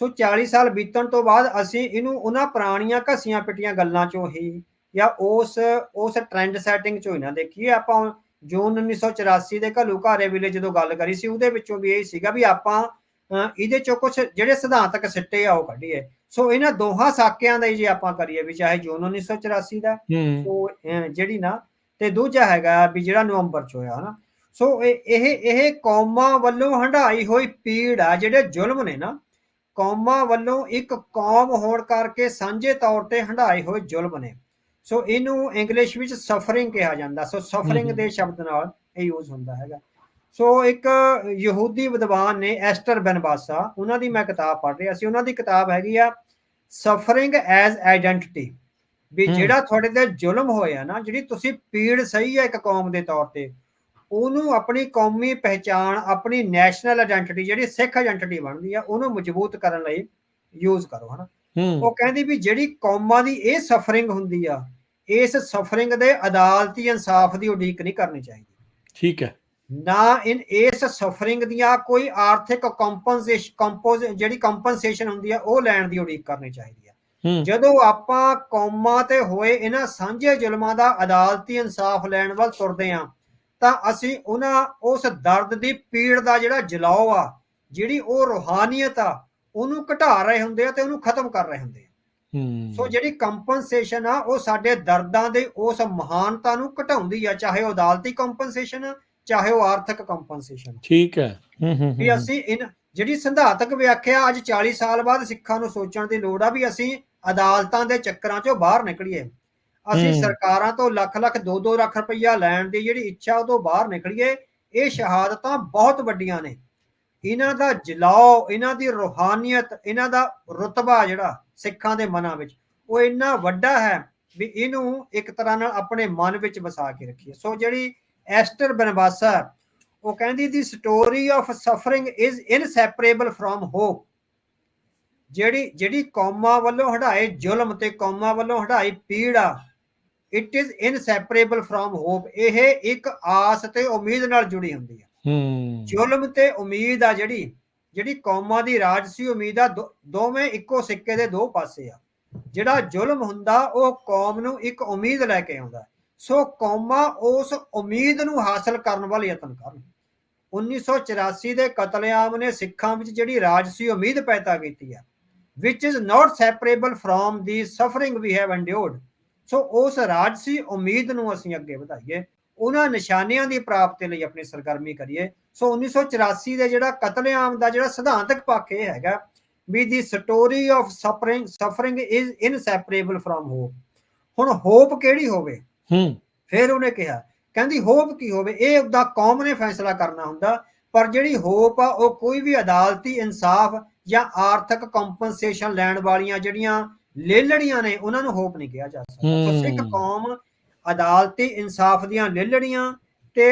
ਸੋ 40 ਸਾਲ ਬੀਤਣ ਤੋਂ ਬਾਅਦ ਅਸੀਂ ਇਹਨੂੰ ਉਹਨਾਂ ਪੁਰਾਣੀਆਂ ਘਸੀਆਂ ਪਿਟੀਆਂ ਗੱਲਾਂ ਚੋਂ ਹੀ ਜਾਂ ਉਸ ਉਸ ਟ੍ਰੈਂਡ ਸੈਟਿੰਗ ਚੋਂ ਹੀ ਨਾ ਦੇਖੀਏ। ਆਪਾਂ ਜੂਨ 1984 ਦੇ ਘੱਲੂ ਘਾਰੇ ਵੇਲੇ ਜਦੋਂ ਗੱਲ ਕਰੀ ਸੀ ਉਹਦੇ ਵਿੱਚੋਂ ਵੀ ਇਹ ਸੀਗਾ ਵੀ ਆਪਾਂ ਇਹਦੇ ਚੋਂ ਕੁਝ ਜਿਹੜੇ ਸਿਧਾਂਤਕ ਸਿੱਟੇ ਆ ਉਹ ਕੱਢੀਏ। ਸੋ ਇਹਨਾਂ ਦੋਹਾਂ ਸਾਕਿਆਂ ਦਾ ਹੀ ਜੇ ਆਪਾਂ ਕਰੀਏ ਵੀ ਚਾਹੇ ਜੂਨ 1984 ਦਾ ਸੋ ਜਿਹੜੀ ਨਾ ਤੇ ਦੂਜਾ ਹੈਗਾ ਵੀ ਜਿਹੜਾ ਨਵੰਬਰ ਚ ਹੋਇਆ ਹਨਾ। ਸੋ ਇਹ ਇਹ ਇਹ ਕੌਮਾਂ ਵੱਲੋਂ ਹੰਢਾਈ ਹੋਈ ਪੀੜ ਆ ਜਿਹੜੇ ਜ਼ੁਲਮ ਨੇ ਨਾ ਕੌਮਾਂ ਵੱਲੋਂ ਇੱਕ ਕੌਮ ਹੋਣ ਕਰਕੇ ਸਾਂਝੇ ਤੌਰ ਤੇ ਹੰਢਾਏ ਹੋਏ ਜ਼ੁਲਮ ਨੇ। ਸੋ ਇਹਨੂੰ ਇੰਗਲਿਸ਼ ਵਿੱਚ ਸਫਰਿੰਗ ਕਿਹਾ ਜਾਂਦਾ। So suffering. ਦੇ ਸ਼ਬਦ ਨਾਲ ਇਹ ਯੂਜ਼ ਹੁੰਦਾ ਹੈਗਾ। ਸੋ ਇੱਕ ਯਹੂਦੀ ਵਿਦਵਾਨ ਨੇ ਐਸਟਰ ਬਨਬਾਸਾ ਉਹਨਾਂ ਦੀ ਮੈਂ ਕਿਤਾਬ ਪੜ੍ਹ ਰਿਹਾ ਸੀ। ਉਹਨਾਂ ਦੀ ਕਿਤਾਬ ਹੈਗੀ ਆ ਸਫਰਿੰਗ ਐਜ਼ ਆਇਡੈਂਟੀਟੀ ਵੀ। ਜਿਹੜਾ ਤੁਹਾਡੇ ਤੇ ਜ਼ੁਲਮ ਹੋਇਆ ਨਾ ਜਿਹੜੀ ਤੁਸੀਂ ਪੀੜ ਸਹੀ ਹੈ ਇੱਕ ਕੌਮ ਦੇ ਤੌਰ ਤੇ ਉਹਨੂੰ ਆਪਣੀ ਕੌਮੀ ਪਹਿਚਾਣ ਆਪਣੀ ਨੈਸ਼ਨਲ ਆਇਡੈਂਟੀਟੀ ਜਿਹੜੀ ਸਿੱਖ ਆਇਡੈਂਟੀਟੀ ਬਣਦੀ ਆ ਉਹਨੂੰ ਮਜ਼ਬੂਤ ਕਰਨ ਲਈ ਯੂਜ਼ ਕਰੋ ਹਨਾ? ਉਹ ਕਹਿੰਦੀ ਵੀ ਜਿਹੜੀ ਕੌਮਾਂ ਦੀ ਇਹ ਸਫਰਿੰਗ ਹੁੰਦੀ ਆ ਇਸ ਸਫਰਿੰਗ ਦੇ ਅਦਾਲਤੀ ਇਨਸਾਫ ਦੀ ਉਡੀਕ ਨਹੀਂ ਕਰਨੀ ਚਾਹੀਦੀ। ਠੀਕ ਹੈ। ਨਾ ਇਨ ਇਸ ਸਫਰਿੰਗ ਦੀਆਂ ਕੋਈ ਆਰਥਿਕ ਕੰਪਨਸੇਸ਼ਨ ਕੰਪੋਜ਼ ਜਿਹੜੀ ਕੰਪਨਸੇਸ਼ਨ ਹੁੰਦੀ ਆ ਉਹ ਲੈਣ ਦੀ ਉਡੀਕ ਕਰਨੀ ਚਾਹੀਦੀ ਆ। ਜਦੋਂ ਆਪਾਂ ਕੌਮਾਂ ਤੇ ਹੋਏ ਇਹਨਾਂ ਸਾਂਝੇ ਜ਼ੁਲਮਾਂ ਦਾ ਅਦਾਲਤੀ ਇਨਸਾਫ ਲੈਣ ਵੱਲ ਤੁਰਦੇ ਆ ਤਾਂ ਅਸੀਂ ਉਹਨਾਂ ਉਸ ਦਰਦ ਦੀ ਪੀੜ ਦਾ ਜਿਹੜਾ ਜਲਾਓ ਆ ਜਿਹੜੀ ਉਹ ਰੂਹਾਨੀਅਤ ਆ ਉਹਨੂੰ ਘਟਾ ਰਹੇ ਹੁੰਦੇ ਆ ਤੇ ਉਹਨੂੰ ਖਤਮ ਕਰ ਰਹੇ ਹੁੰਦੇ ਆ। ਹੂੰ। ਸੋ ਜਿਹੜੀ ਕੰਪਨਸੇਸ਼ਨ ਆ ਉਹ ਸਾਡੇ ਦਰਦਾਂ ਦੇ ਉਸ ਮਹਾਨਤਾ ਨੂੰ ਘਟਾਉਂਦੀ ਆ ਚਾਹੇ ਉਹ ਅਦਾਲਤੀ ਕੰਪਨਸੇਸ਼ਨ ਆ ਚਾਹੇ ਉਹ ਆਰਥਿਕ ਕੰਪਨਸੇਸ਼ਨ ਠੀਕ ਹੈ। ਹੂੰ ਹੂੰ ਵੀ ਅਸੀਂ ਇਨ ਜਿਹੜੀ ਸਿਧਾਂਤਕ ਵਿਆਖਿਆ ਅੱਜ 40 ਸਾਲ ਬਾਅਦ ਸਿੱਖਾਂ ਨੂੰ ਸੋਚਣ ਦੀ ਲੋੜ ਆ ਵੀ ਅਸੀਂ ਅਦਾਲਤਾਂ ਦੇ ਚੱਕਰਾਂ ਚੋਂ ਬਾਹਰ ਨਿਕਲੀਏ। ਅਸੀਂ। ਸਰਕਾਰਾਂ ਤੋਂ ਲੱਖ ਲੱਖ 2-2 ਲੱਖ ਰੁਪਈਆ ਲੈਣ ਦੀ ਜਿਹੜੀ ਇੱਛਾ ਉਹ ਤੋਂ ਬਾਹਰ ਨਿਕਲੀਏ ਇਹ ਸ਼ਹਾਦਤਾਂ ਬਹੁਤ ਵੱਡੀਆਂ ਨੇ। ਇਹਨਾਂ ਦਾ ਜਲਾਓ ਇਹਨਾਂ ਦੀ ਰੂਹਾਨੀਅਤ ਇਹਨਾਂ ਦਾ ਰਤਬਾ ਜਿਹੜਾ ਸਿੱਖਾਂ ਦੇ ਮਨਾਂ ਵਿੱਚ ਉਹ ਇੰਨਾ ਵੱਡਾ ਹੈ ਵੀ ਇਹਨੂੰ ਇੱਕ ਤਰ੍ਹਾਂ ਨਾਲ ਆਪਣੇ ਮਨ ਵਿੱਚ ਵਸਾ ਕੇ ਰੱਖੀਏ। ਸੋ ਜਿਹੜੀ ਐਸਟਰ ਬਨਵਾਸਾ ਉਹ ਕਹਿੰਦੀ the story of suffering is inseparable from hope ਜਿਹੜੀ ਜਿਹੜੀ ਕੌਮਾਂ ਵੱਲੋਂ ਹਟਾਏ ਜ਼ੁਲਮ ਤੇ ਕੌਮਾਂ ਵੱਲੋਂ ਹਟਾਈ ਪੀੜ it is inseparable from hope ਇਹ ਇੱਕ ਆਸ ਤੇ ਉਮੀਦ ਨਾਲ ਜੁੜੀ ਹੁੰਦੀ ਹੈ। ਹੂੰ। ਜ਼ੁਲਮ ਤੇ ਉਮੀਦ ਆ ਜਿਹੜੀ ਜਿਹੜੀ ਕੌਮਾਂ ਦੀ ਰਾਜਸੀ ਉਮੀਦ ਆ ਦੋ- ਦੋਵੇਂ ਇੱਕੋ ਸਿੱਕੇ ਦੇ ਦੋ ਪਾਸੇ ਆ। ਜਿਹੜਾ ਜ਼ੁਲਮ ਹੁੰਦਾ ਉਹ ਕੌਮ ਨੂੰ ਇੱਕ ਉਮੀਦ ਲੈ ਕੇ ਆਉਂਦਾ ਸੋ ਕੌਮਾਂ ਉਸ ਉਮੀਦ ਨੂੰ ਹਾਸਲ ਕਰਨ ਵੱਲ ਯਤਨ ਕਰਨ। 1984 ਦੇ ਕਤਲੇਆਮ ਨੇ ਸਿੱਖਾਂ ਵਿੱਚ ਜਿਹੜੀ ਰਾਜਸੀ ਉਮੀਦ ਪੈਦਾ ਕੀਤੀ ਆ which is not separable from the suffering we have endured ਸੋ ਉਸ ਰਾਜਸੀ ਉਮੀਦ ਨੂੰ ਅਸੀਂ ਅੱਗੇ ਵਧਾਈਏ। ਉਹਨਾਂ ਨਿਸ਼ਾਨਿਆਂ ਦੀ ਪ੍ਰਾਪਤੀ ਲਈ ਆਪਣੀ ਸਰਗਰਮੀ ਕਰੀਏ। ਸੋ 1984 ਦੇ ਜਿਹੜਾ ਕਤਲੇਆਮ ਦਾ ਜਿਹੜਾ ਸਿਧਾਂਤਕ ਪੱਖ ਇਹ ਹੈਗਾ ਵੀ the story of suffering suffering is inseparable from hope ਹੁਣ ਹੋਪ ਕਿਹੜੀ ਹੋਵੇ? ਹੂੰ। ਫਿਰ ਉਹਨੇ ਕਿਹਾ ਕਹਿੰਦੀ ਹੋਪ ਕੀ ਹੋਵੇ? ਇਹ ਉਹਦਾ ਕੌਮ ਨੇ ਫੈਸਲਾ ਕਰਨਾ ਹੁੰਦਾ ਪਰ ਜਿਹੜੀ ਹੋਪ ਆ ਉਹ ਕੋਈ ਵੀ ਅਦਾਲਤੀ ਇਨਸਾਫ ਜਾਂ ਆਰਥਿਕ ਕੰਪਨਸੇਸ਼ਨ ਲੈਣ ਵਾਲੀਆਂ ਜਿਹੜੀਆਂ ਲੇਲੜੀਆਂ ਨੇ ਉਹਨਾਂ ਨੂੰ ਹੋਪ ਨਹੀਂ ਕਿਹਾ ਜਾ ਸਕਦਾ। ਸੋ ਸਿੱਖ। ਕੌਮ ਅਦਾਲਤੀ ਇਨਸਾਫ ਦੀਆਂ ਲੇਲੜੀਆਂ ਤੇ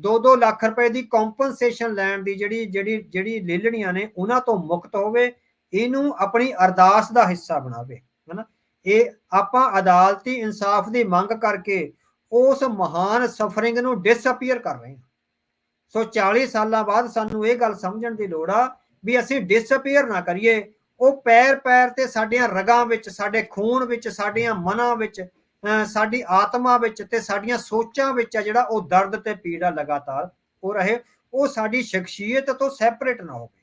2-2 ਲੱਖ ਰੁਪਏ ਦੀ ਕੰਪਨਸੇਸ਼ਨ ਲੈਣ ਦੀ ਜਿਹੜੀ ਜਿਹੜੀ ਜਿਹੜੀ ਲੇਲੜੀਆਂ ਨੇ ਉਹਨਾਂ ਤੋਂ ਮੁਕਤ ਹੋਵੇ ਇਹਨੂੰ ਆਪਣੀ ਅਰਦਾਸ ਦਾ ਹਿੱਸਾ ਬਣਾਵੇ ਹਨਾ? ਇਹ ਆਪਾਂ ਅਦਾਲਤੀ ਇਨਸਾਫ ਦੀ ਮੰਗ ਕਰਕੇ ਉਸ ਮਹਾਨ ਸਫਰਿੰਗ ਨੂੰ ਡਿਸਅਪੀਅਰ ਕਰ ਰਹੇ ਹਾਂ। ਸੋ 40 ਸਾਲਾਂ ਬਾਅਦ ਸਾਨੂੰ ਇਹ ਗੱਲ ਸਮਝਣ ਦੀ ਲੋੜ ਆ ਵੀ ਅਸੀਂ ਡਿਸਅਪੀਅਰ ਨਾ ਕਰੀਏ ਉਹ ਪੈਰ ਪੈਰ ਤੇ ਸਾਡੀਆਂ ਰਗਾਂ ਵਿੱਚ, ਸਾਡੇ ਖੂਨ ਵਿੱਚ, ਸਾਡੀਆਂ ਮਨਾਂ ਵਿੱਚ ਸਾਡੀ ਆਤਮਾ ਵਿੱਚ ਤੇ ਸਾਡੀਆਂ ਸੋਚਾਂ ਵਿੱਚ ਆ ਜਿਹੜਾ ਉਹ ਦਰਦ ਤੇ ਪੀੜਾ ਲਗਾਤਾਰ ਉਹ ਰਹੇ, ਉਹ ਸਾਡੀ ਸ਼ਖਸੀਅਤ ਤੋਂ ਸੈਪਰੇਟ ਨਾ ਹੋਵੇ।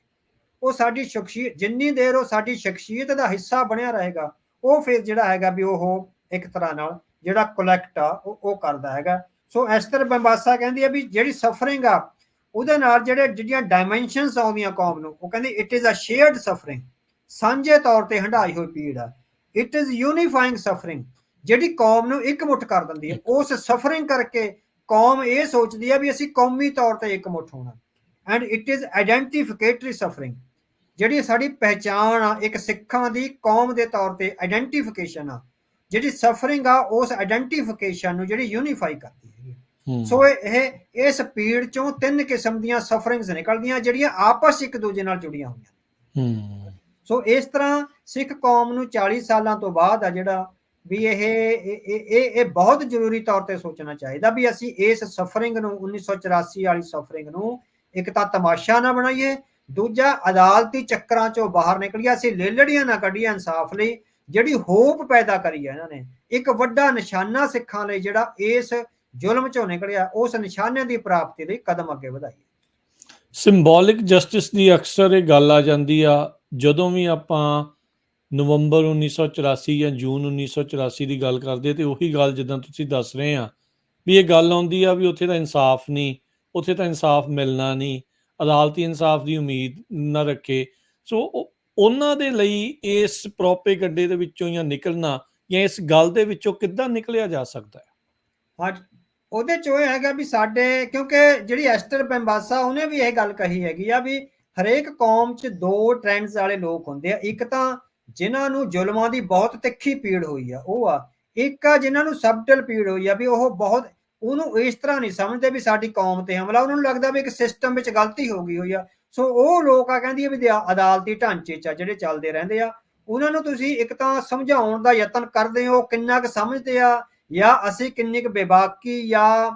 ਉਹ ਸਾਡੀ ਸ਼ਖਸੀਅਤ ਜਿੰਨੀ ਦੇਰ ਉਹ ਸਾਡੀ ਸ਼ਖਸੀਅਤ ਦਾ ਹਿੱਸਾ ਬਣਿਆ ਰਹੇਗਾ, ਉਹ ਫਿਰ ਜਿਹੜਾ ਹੈਗਾ ਵੀ ਉਹ ਇੱਕ ਤਰ੍ਹਾਂ ਨਾਲ ਜਿਹੜਾ ਕਲੈਕਟ ਆ, ਉਹ ਉਹ ਕਰਦਾ ਹੈਗਾ। ਸੋ ਐਸਟਰ ਬੰਬਾਸਾ ਕਹਿੰਦੀ ਹੈ ਵੀ ਜਿਹੜੀ ਸਫਰਿੰਗ ਆ, ਉਹਦੇ ਨਾਲ ਜਿਹੜੇ, ਜਿਹੜੀਆਂ ਡਾਈਮੈਂਸ਼ਨਸ ਆਉਂਦੀਆਂ ਕੌਮ ਨੂੰ, ਉਹ ਕਹਿੰਦੀ it is a shared suffering ਸਾਂਝੇ ਤੌਰ ਤੇ ਹੰਢਾਈ ਹੋਈ ਪੀੜ ਆ। ਇਟ ਇਜ਼ ਯੂਨੀਫਾਈਂਗ ਸਫਰਿੰਗ ਜਿਹੜੀ ਕੌਮ ਨੂੰ ਇਕਮੁੱਠ ਕਰ ਦਿੰਦੀ ਹੈ। ਉਸ ਸਫਰਿੰਗ ਕਰਕੇ ਕੌਮ ਇਹ ਸੋਚਦੀ ਹੈ ਵੀ ਅਸੀਂ ਕੌਮੀ ਤੌਰ ਤੇ ਇਕਮੁੱਠ ਹੋਣਾ। And it is identificatory suffering ਜਿਹੜੀ ਸਾਡੀ ਪਹਿਚਾਣ ਆ ਇੱਕ ਸਿੱਖਾਂ ਦੀ ਕੌਮ ਦੇ ਤੌਰ ਤੇ ਆਇਡੈਂਟੀਫਿਕੇਸ਼ਨ ਆ। ਜਿਹੜੀ ਸਫਰਿੰਗ ਆ ਉਸ ਆਇਡੈਂਟੀਫਿਕੇਸ਼ਨ ਨੂੰ ਜਿਹੜੀ ਯੂਨੀਫਾਈ ਕਰਦੀ ਹੂੰ। ਸੋ ਇਹ ਇਸ ਪੀੜ ਚੋਂ ਤਿੰਨ ਕਿਸਮ ਦੀਆਂ ਸਫਰਿੰਗਸ ਨਿਕਲਦੀਆਂ ਜਿਹੜੀਆਂ ਆਪਸ ਇੱਕ ਦੂਜੇ ਨਾਲ ਜੁੜੀਆਂ ਹੋਈਆਂ। ਹੂੰ। ਸੋ ਇਸ ਤਰ੍ਹਾਂ ਸਿੱਖ ਕੌਮ ਨੂੰ 40 ਸਾਲਾਂ ਤੋਂ ਬਾਅਦ ਆ ਜਿਹੜਾ ਵੀ ਇਹ ਇਹ, ਇਹ- ਇਹ ਬਹੁਤ ਜ਼ਰੂਰੀ ਤੌਰ ਤੇ ਸੋਚਣਾ ਚਾਹੀਦਾ ਵੀ ਅਸੀਂ ਇਸ ਸਫਰਿੰਗ ਨੂੰ 1984 ਵਾਲੀ ਸਫਰਿੰਗ ਨੂੰ ਇੱਕ ਤਾਂ ਤਮਾਸ਼ਾ ਨਾ ਬਣਾਈਏ, ਦੂਜਾ ਅਦਾਲਤੀ ਚੱਕਰਾਂ ਚੋਂ ਬਾਹਰ ਨਿਕਲਿਆ ਅਸੀਂ ਲੇਲੜੀਆਂ ਨਾ ਕੱਢੀਆਂ ਇਨਸਾਫ ਲਈ, ਜਿਹੜੀ ਹੋਪ ਪੈਦਾ ਕਰੀ ਹੈ ਇਹਨਾਂ ਨੇ, ਇੱਕ ਵੱਡਾ ਨਿਸ਼ਾਨਾ ਸਿੱਖਾਂ ਲਈ ਜਿਹੜਾ ਇਸ ਜ਼ੁਲਮ ਚੋਂ ਨਿਕਲਿਆ, ਉਸ ਨਿਸ਼ਾਨੇ ਦੀ ਪ੍ਰਾਪਤੀ ਲਈ ਕਦਮ ਅੱਗੇ ਵਧਾਈਏ। ਸਿੰਬੋਲਿਕ ਜਸਟਿਸ ਦੀ ਅਕਸਰ ਇਹ ਗੱਲ ਆ ਜਾਂਦੀ ਆ, ਜਦੋਂ ਵੀ ਆਪਾਂ ਨਵੰਬਰ 1984 ਜਾਂ ਜੂਨ 1984 ਦੀ ਗੱਲ ਕਰਦੇ ਤੇ ਉਹੀ ਗੱਲ ਜਿੱਦਾਂ ਤੁਸੀਂ ਦੱਸ ਰਹੇ ਆ, ਵੀ ਇਹ ਗੱਲ ਆਉਂਦੀ ਆ ਵੀ ਉੱਥੇ ਤਾਂ ਇਨਸਾਫ ਨਹੀਂ, ਉੱਥੇ ਤਾਂ ਇਨਸਾਫ ਮਿਲਣਾ ਨਹੀਂ, ਅਦਾਲਤੀ ਇਨਸਾਫ ਦੀ ਉਮੀਦ ਨਾ ਰੱਖੇ। ਸੋ ਉਹਨਾਂ ਦੇ ਲਈ ਇਸ ਪ੍ਰੋਪੇਗੰਡੇ ਦੇ ਵਿੱਚੋਂ ਜਾਂ ਨਿਕਲਣਾ ਜਾਂ ਇਸ ਗੱਲ ਦੇ ਵਿੱਚੋਂ ਕਿੱਦਾਂ ਨਿਕਲਿਆ ਜਾ ਸਕਦਾ ਹੈ? ਹਾਂ ਉਹਦੇ ਚ ਇਹ ਹੈਗਾ ਵੀ ਸਾਡੇ, ਕਿਉਂਕਿ ਜਿਹੜੀ ਐਸਟਰ ਬੰਬਾਸਾ ਉਹਨੇ ਵੀ ਇਹ ਗੱਲ ਕਹੀ ਹੈਗੀ ਆ ਵੀ ਹਰੇਕ ਕੌਮ 'ਚ ਦੋ ਟ੍ਰੈਂਡਸ ਵਾਲੇ ਲੋਕ ਹੁੰਦੇ ਆ। ਇੱਕ ਤਾਂ ਜਿਨ੍ਹਾਂ ਨੂੰ ਜ਼ੁਲਮਾਂ ਦੀ ਬਹੁਤ ਤਿੱਖੀ ਪੀੜ ਹੋਈ ਆ, ਉਹ ਆ। ਇੱਕ ਆ ਜਿਨ੍ਹਾਂ ਨੂੰ ਸਬਟਲ ਪੀੜ ਹੋਈ ਆ ਵੀ ਉਹ ਬਹੁਤ, ਉਹਨੂੰ ਇਸ ਤਰ੍ਹਾਂ ਨਹੀਂ ਸਮਝਦੇ ਵੀ ਸਾਡੀ ਕੌਮ ਤੇ ਹਮਲਾ। ਉਹਨਾਂ ਨੂੰ ਲੱਗਦਾ ਵੀ ਇੱਕ ਸਿਸਟਮ ਵਿੱਚ ਗਲਤੀ ਹੋ ਗਈ ਹੋਈ ਆ। ਸੋ ਉਹ ਲੋਕ ਆ ਕਹਿੰਦੀ ਆ ਵੀ ਦਿਆ- ਅਦਾਲਤੀ ਢਾਂਚੇ 'ਚ ਆ ਜਿਹੜੇ ਚੱਲਦੇ ਰਹਿੰਦੇ ਆ। ਉਹਨਾਂ ਨੂੰ ਤੁਸੀਂ ਇੱਕ ਤਾਂ ਸਮਝਾਉਣ ਦਾ ਯਤਨ ਕਰਦੇ ਹੋ, ਕਿੰਨਾ ਕੁ ਸਮਝਦੇ ਆ ਜਾਂ ਅਸੀਂ ਕਿੰਨੀ ਕੁ ਬੇਬਾਕੀ ਜਾਂ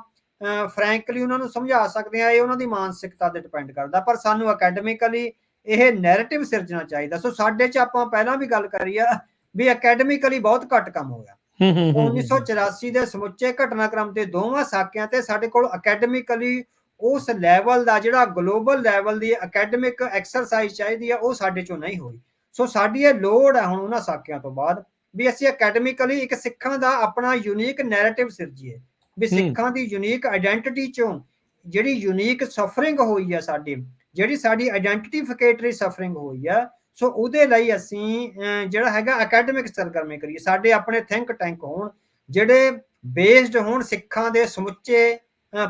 ਫ੍ਰੈਂਕਲੀ ਉਹਨਾਂ ਨੂੰ ਸਮਝਾ ਸਕਦੇ ਆ ਇਹ ਉਹਨਾਂ ਦੀ ਮਾਨਸਿਕਤਾ ਤੇ ਡਿਪੈਂਡ ਕਰਦਾ। ਪਰ ਸਾਨੂੰ ਅਕੈਡਮਿਕਲੀ ਇਹ ਨੈਰੇਟਿਵ ਸਿਰਜਣਾ ਚਾਹੀਦਾ। ਸੋ ਸਾਡੇ ਚ ਆਪਾਂ ਪਹਿਲਾਂ ਵੀ ਗੱਲ ਕਰੀ ਆ ਵੀ ਅਕੈਡਮਿਕਲੀ ਬਹੁਤ ਘੱਟ ਕੰਮ ਹੋਇਆ ਹੂੰ ਹੂੰ ਹੂੰ 1984 ਦੇ ਸਮੁੱਚੇ ਘਟਨਾਕ੍ਰਮ ਤੇ ਦੋਵਾਂ ਸਾਕਿਆਂ ਤੇ ਸਾਡੇ ਕੋਲ ਅਕੈਡਮਿਕਲੀ ਉਸ ਲੈਵਲ ਦਾ ਜਿਹੜਾ ਗਲੋਬਲ ਲੈਵਲ ਦੀ ਅਕੈਡਮਿਕ ਐਕਸਰਸਾਈਜ਼ ਚਾਹੀਦੀ ਆ ਉਹ ਸਾਡੇ ਚੋਂ ਨਹੀਂ ਹੋਈ। ਸੋ ਸਾਡੀ ਇਹ ਲੋੜ ਹੈ ਹੁਣ ਉਹਨਾਂ ਸਾਕਿਆਂ ਤੋਂ ਬਾਅਦ। ਵੀ ਅਸੀਂ ਅਕੈਡਮਿਕਲੀ ਇੱਕ ਸਿੱਖਾਂ ਦਾ ਆਪਣਾ ਯੂਨੀਕ ਨੈਰੇਟਿਵ ਸਿਰਜੀਏ। ਵੀ। ਸਿੱਖਾਂ ਦੀ ਯੂਨੀਕ ਆਇਡੈਂਟੀਟੀ ਚੋਂ ਜਿਹੜੀ ਯੂਨੀਕ ਸਫਰਿੰਗ ਹੋਈ ਆ ਸਾਡੀ ਜਿਹੜੀ ਸਾਡੀ ਆਇਡੈਂਟੀਫਿਕੇਟਰੀ ਸਫਰਿੰਗ ਹੋਈ ਆ ਸੋ ਉਹਦੇ ਲਈ ਅਸੀਂ ਜਿਹੜਾ ਹੈਗਾ ਅਕੈਡਮਿਕ ਸਰਗਰਮੀ ਕਰੀਏ। ਸਾਡੇ ਆਪਣੇ ਥਿੰਕ ਟੈਂਕ ਹੋਣ ਜਿਹੜੇ ਬੇਸਡ ਹੋਣ ਸਿੱਖਾਂ ਦੇ ਸਮੁੱਚੇ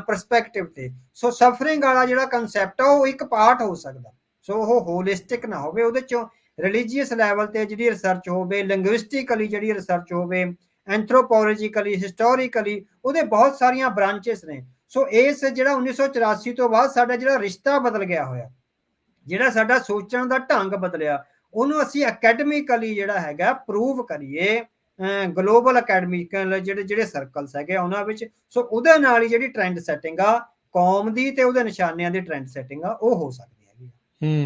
ਪਰਸਪੈਕਟਿਵ ਤੇ। ਸੋ ਸਫਰਿੰਗ ਵਾਲਾ ਜਿਹੜਾ ਕਨਸੈਪਟ ਆ ਉਹ ਇੱਕ ਪਾਰਟ ਹੋ ਸਕਦਾ। ਸੋ ਉਹ ਹੋਲਿਸਟਿਕ ਨਾ ਹੋਵੇ ਉਹਦੇ ਚੋਂ ਰਿਲੀਜੀਅਸ ਲੈਵਲ ਤੇ ਜਿਹੜੀ ਰਿਸਰਚ ਹੋਵੇ ਲਿੰਗੁਇਸਟਿਕਲੀ ਜਿਹੜੀ ਰਿਸਰਚ ਹੋਵੇ ਐਂਥਰੋਪੋਲੋਜੀਕਲੀ ਹਿਸਟੋਰੀਕਲੀ ਉਹਦੇ ਬਹੁਤ ਸਾਰੀਆਂ ਬ੍ਰਾਂਚੇਸ ਨੇ। ਸੋ ਇਸ ਜਿਹੜਾ 1984 ਤੋਂ ਬਾਅਦ ਸਾਡਾ ਜਿਹੜਾ ਰਿਸ਼ਤਾ ਬਦਲ ਗਿਆ ਹੋਇਆ, ਜਿਹੜਾ ਸਾਡਾ ਸੋਚਣ ਦਾ ਢੰਗ ਬਦਲਿਆ, ਉਹਨੂੰ ਅਸੀਂ ਅਕੈਡਮਿਕਲੀ ਜਿਹੜਾ ਹੈਗਾ ਪ੍ਰੂਵ ਕਰੀਏ ਗਲੋਬਲ ਅਕੈਡਮਿਕਲ ਜਿਹੜੇ ਜਿਹੜੇ ਸਰਕਲਸ ਹੈਗੇ ਆ ਉਹਨਾਂ ਵਿੱਚ। ਸੋ ਉਹਦੇ ਨਾਲ ਹੀ ਜਿਹੜੀ ਟ੍ਰੈਂਡ ਸੈਟਿੰਗ ਆ, ਕੌਮ ਦੀ ਤੇ ਉਹਦੇ ਨਿਸ਼ਾਨਿਆਂ ਦੀ ਟ੍ਰੈਂਡ ਸੈਟਿੰਗ ਆ, ਉਹ ਹੋ ਸਕਦੀ ਹੈਗੀ ਹੂੰ।